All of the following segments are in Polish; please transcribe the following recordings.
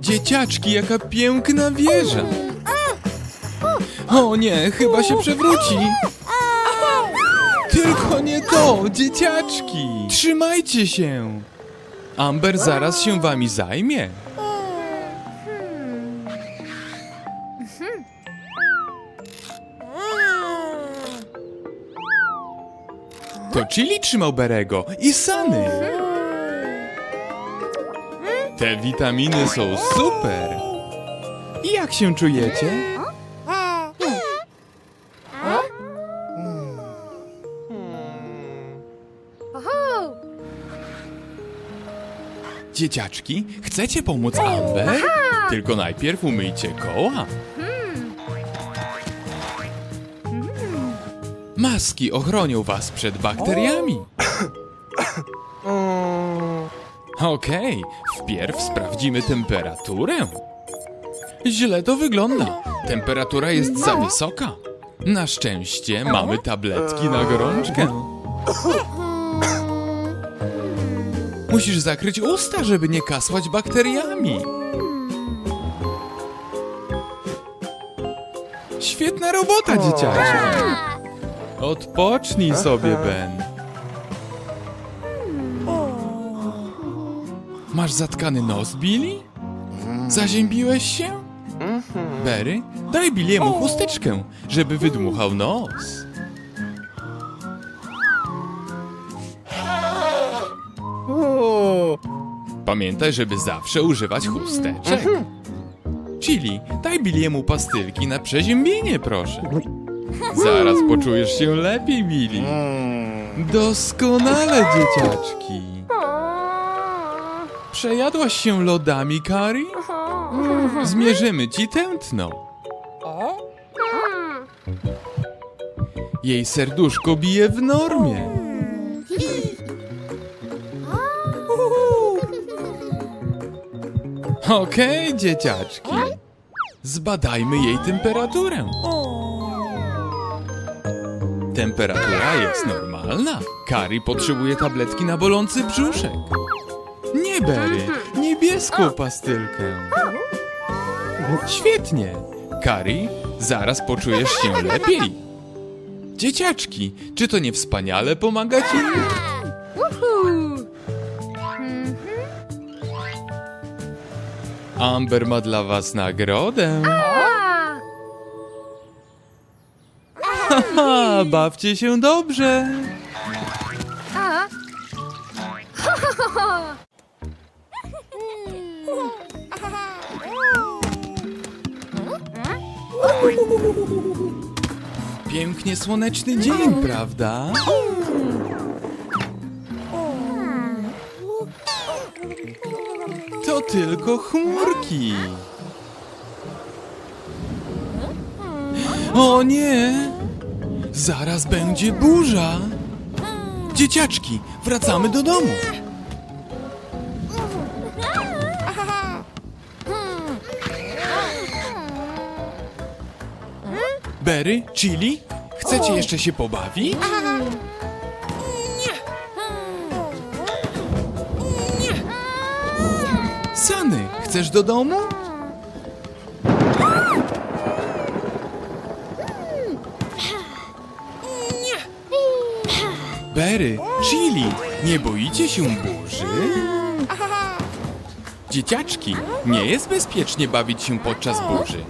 Dzieciaczki, jaka piękna wieża! O nie, chyba się przewróci! Tylko nie to, dzieciaczki! Trzymajcie się! Amber zaraz się wami zajmie. Chili trzymał Berego i Sany. Te witaminy są super. Jak się czujecie? Dzieciaczki, chcecie pomóc Amber? Tylko najpierw umyjcie koła. Maski ochronią was przed bakteriami. Okej, wpierw sprawdzimy temperaturę. Źle to wygląda. Temperatura jest za wysoka. Na szczęście mamy tabletki na gorączkę. Musisz zakryć usta, żeby nie kasłać bakteriami. Świetna robota, dzieciaczku. Odpocznij sobie, Ben. Masz zatkany nos, Billy? Zaziębiłeś się? Berry, daj Billiemu chusteczkę, żeby wydmuchał nos. Pamiętaj, żeby zawsze używać chusteczek. Chili, daj Billiemu pastylki na przeziębienie, proszę. Zaraz poczujesz się lepiej, Billy. Doskonale, dzieciaczki. Przejadłaś się lodami, Kari? Zmierzymy ci tętno. Jej serduszko bije w normie. Okej, dzieciaczki. Zbadajmy jej temperaturę. Temperatura jest normalna. Kari potrzebuje tabletki na bolący brzuszek. Nie, Berry, niebieską pastylkę. Świetnie. Kari, zaraz poczujesz się lepiej. Dzieciaczki, czy to nie wspaniale pomagać innym? Amber ma dla was nagrodę. Haha, bawcie się dobrze. Pięknie słoneczny dzień, prawda? To tylko chmurki. O nie! Zaraz będzie burza. Dzieciaczki, wracamy do domu. Berry, Chili, chcecie jeszcze się pobawić? Sany, chcesz do domu? Berry, Chili, nie boicie się burzy? Dzieciaczki, nie jest bezpiecznie bawić się podczas burzy.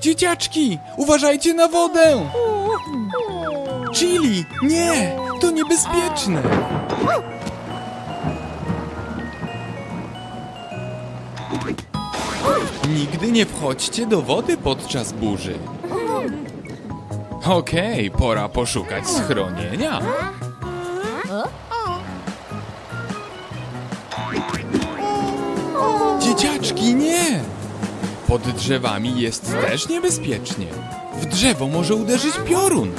Dzieciaczki, uważajcie na wodę! Chili, nie, to niebezpieczne. Nigdy nie wchodźcie do wody podczas burzy. Okej, pora poszukać schronienia. Dzieciaczki, nie! Pod drzewami jest też niebezpiecznie. W drzewo może uderzyć piorun.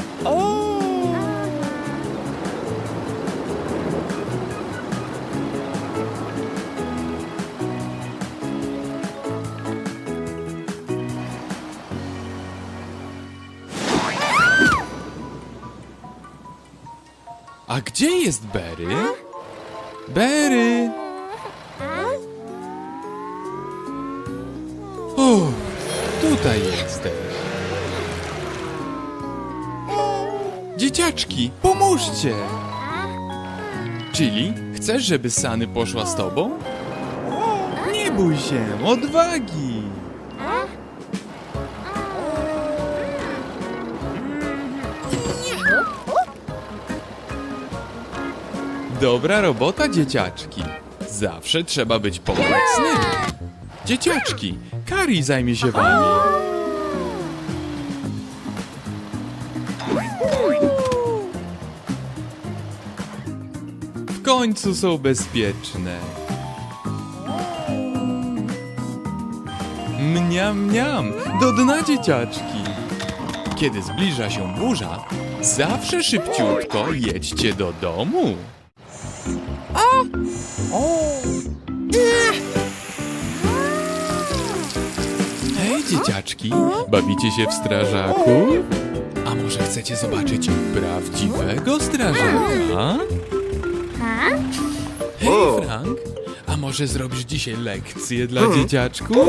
Gdzie jest Berry? Berry! Tutaj jesteś. Dzieciaczki, pomóżcie! Chili, chcesz, żeby Sany poszła z tobą? Nie bój się, odwagi! Dobra robota, dzieciaczki. Zawsze trzeba być pomocnym. Dzieciaczki, Kari zajmie się wami. W końcu są bezpieczne. Mniam, mniam, do dna dzieciaczki. Kiedy zbliża się burza, zawsze szybciutko jedźcie do domu. Hej, dzieciaczki, bawicie się w strażaku? A może chcecie zobaczyć prawdziwego strażaka? Hej, Frank, a może zrobisz dzisiaj lekcję dla dzieciaczków?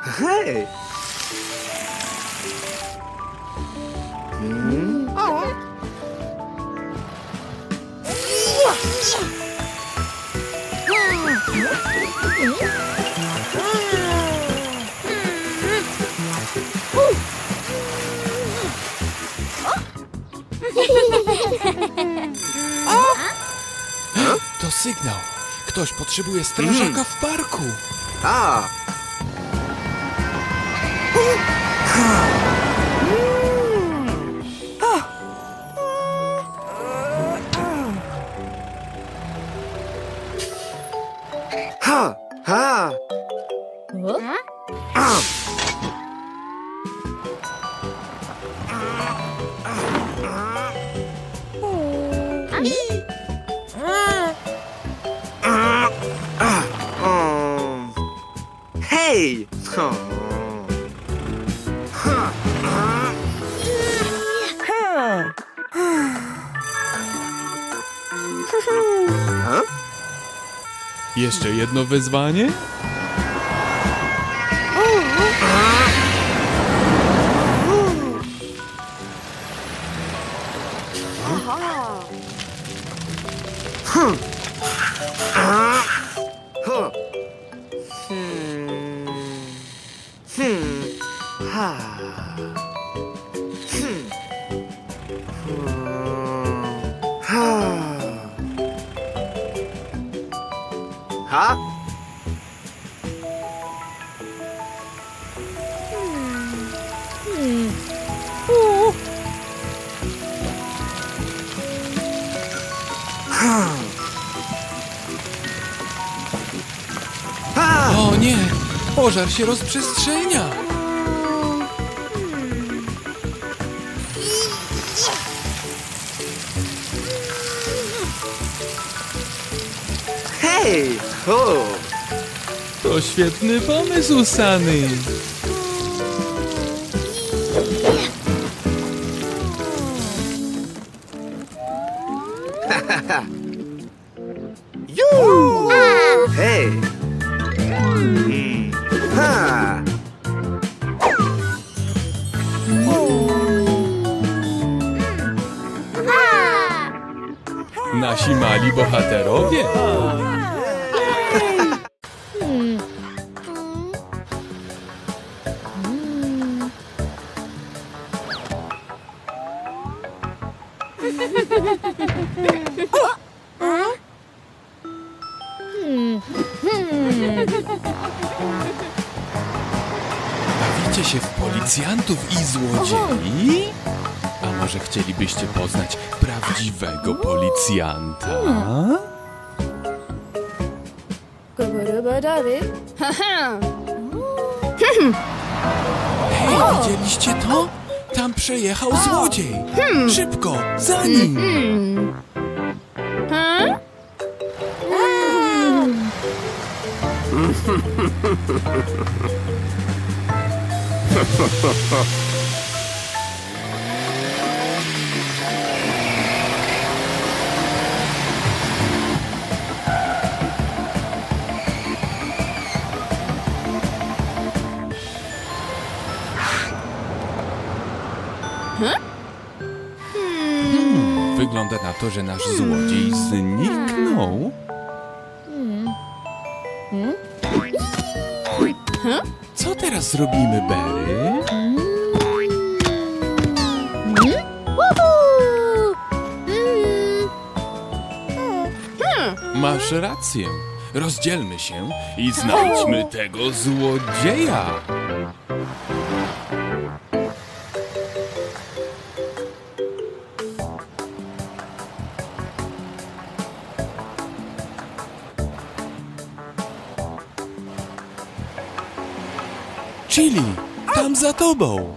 Hej! To sygnał. Ktoś potrzebuje strażaka w parku. A! Ha! Ha? Jeszcze jedno wyzwanie? Ha. O nie! Pożar się rozprzestrzenia! Hej! Ho! To świetny pomysł, Sany! Ju! Hej! Hmm. Ha! Nasi mali bohaterowie! Chcielibyście poznać prawdziwego policjanta? Hej, widzieliście to? Tam przejechał złodziej! Szybko, za nim! wygląda na to, że nasz złodziej zniknął. Co teraz robimy, Berry? Masz rację. Rozdzielmy się i znajdźmy tego złodzieja. Chili, tam za tobą.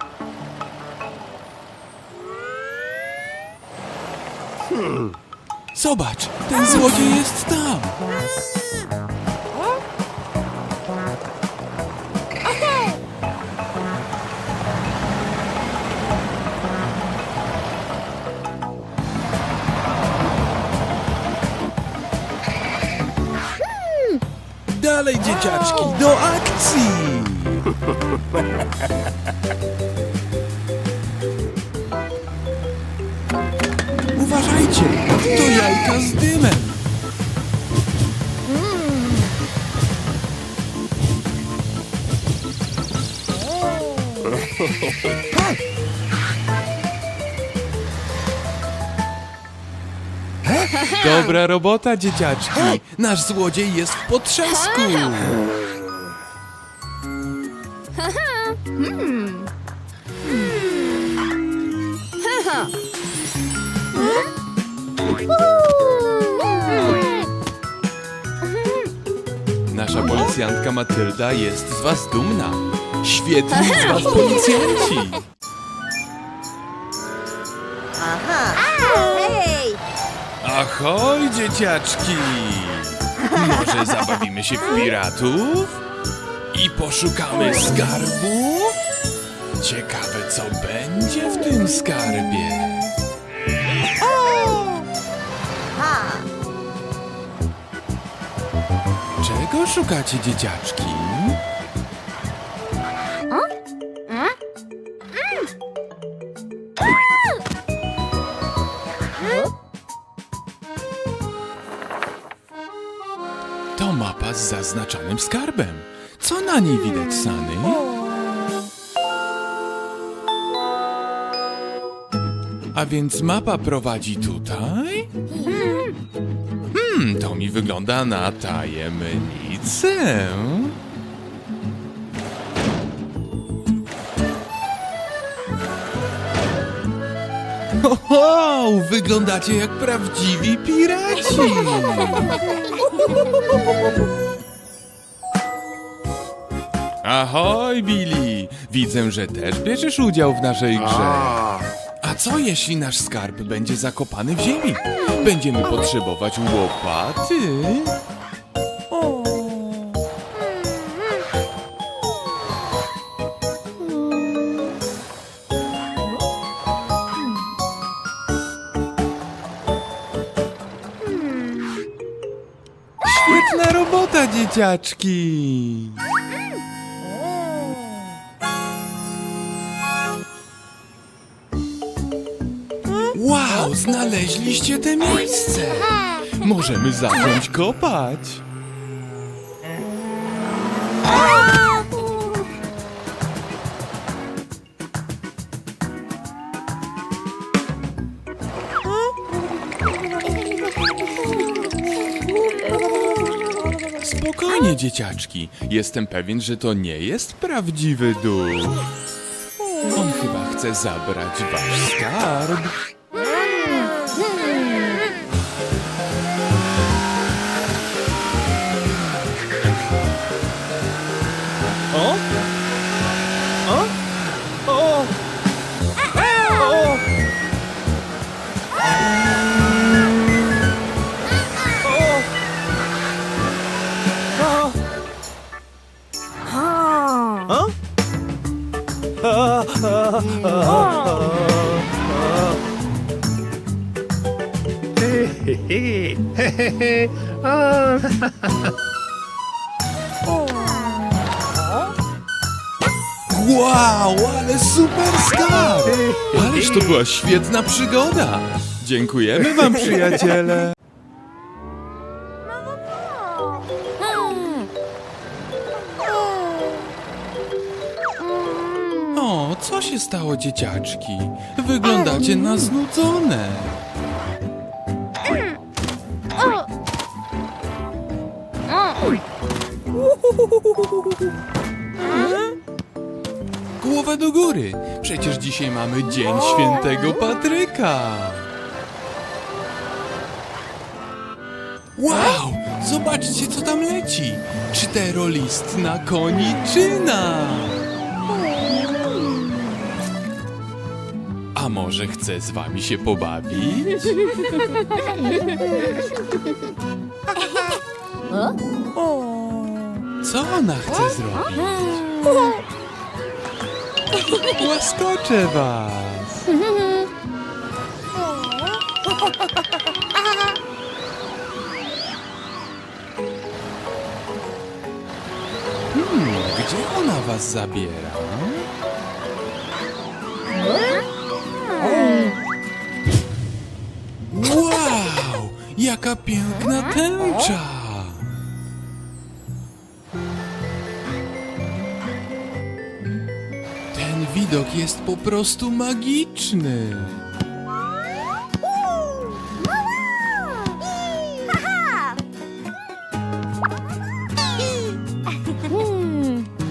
Zobacz, ten złodziej jest tam. Dalej, dzieciaczki, do akcji! Uważajcie, to jajka z dymem! Dobra robota, dzieciaczki! Nasz złodziej jest w potrzesku! Nasza policjantka Matylda jest z was dumna. Świetni z was policjanci! Ahoj, dzieciaczki! Może zabawimy się w piratów? I poszukamy skarbu? Ciekawe, co będzie w tym skarbie. Czego szukacie, dzieciaczki? To mapa z zaznaczonym skarbem. Co na niej widać, Sany? A więc mapa prowadzi tutaj? To mi wygląda na tajemnicę. Ho, ho, wyglądacie jak prawdziwi piraci. Ahoj, Billy! Widzę, że też bierzesz udział w naszej grze. A co jeśli nasz skarb będzie zakopany w ziemi? Będziemy potrzebować łopaty. Świetna robota, dzieciaczki! Znaleźliście te miejsce! Możemy zacząć kopać. Spokojnie, dzieciaczki. Jestem pewien, że to nie jest prawdziwy duch. On chyba chce zabrać wasz skarb. Wow, ale super skarb! Ależ to była świetna przygoda! Dziękujemy wam, przyjaciele. Co się stało, dzieciaczki? Wyglądacie na znudzone. Głowę do góry! Przecież dzisiaj mamy Dzień Świętego Patryka! Wow! Zobaczcie, co tam leci! Czterolistna koniczyna! Może chce z wami się pobawić? Co ona chce zrobić? Łaskoczę was! Hmm, gdzie ona was zabiera? Jaka piękna tęcza! Ten widok jest po prostu magiczny.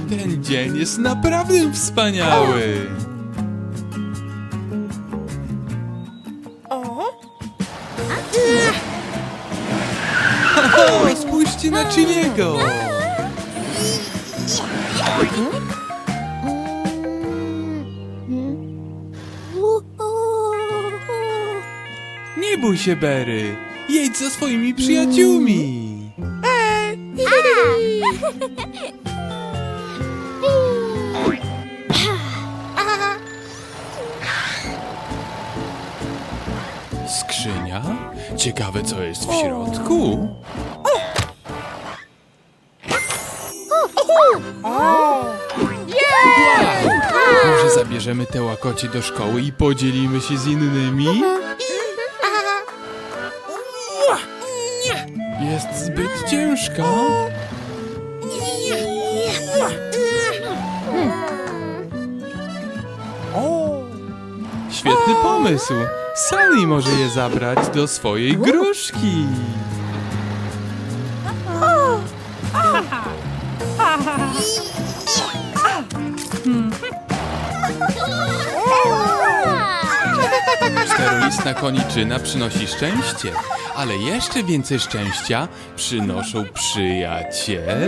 Ten dzień jest naprawdę wspaniały. Na! Nie bój się, Berry. Jedź za swoimi przyjaciółmi. Skrzynia? Ciekawe, co jest w środku. Zabierzemy te łakocie do szkoły i podzielimy się z innymi? Jest zbyt ciężka. Świetny pomysł. Sally może je zabrać do swojej gruszki. Czterolistna koniczyna przynosi szczęście, ale jeszcze więcej szczęścia przynoszą przyjaciele.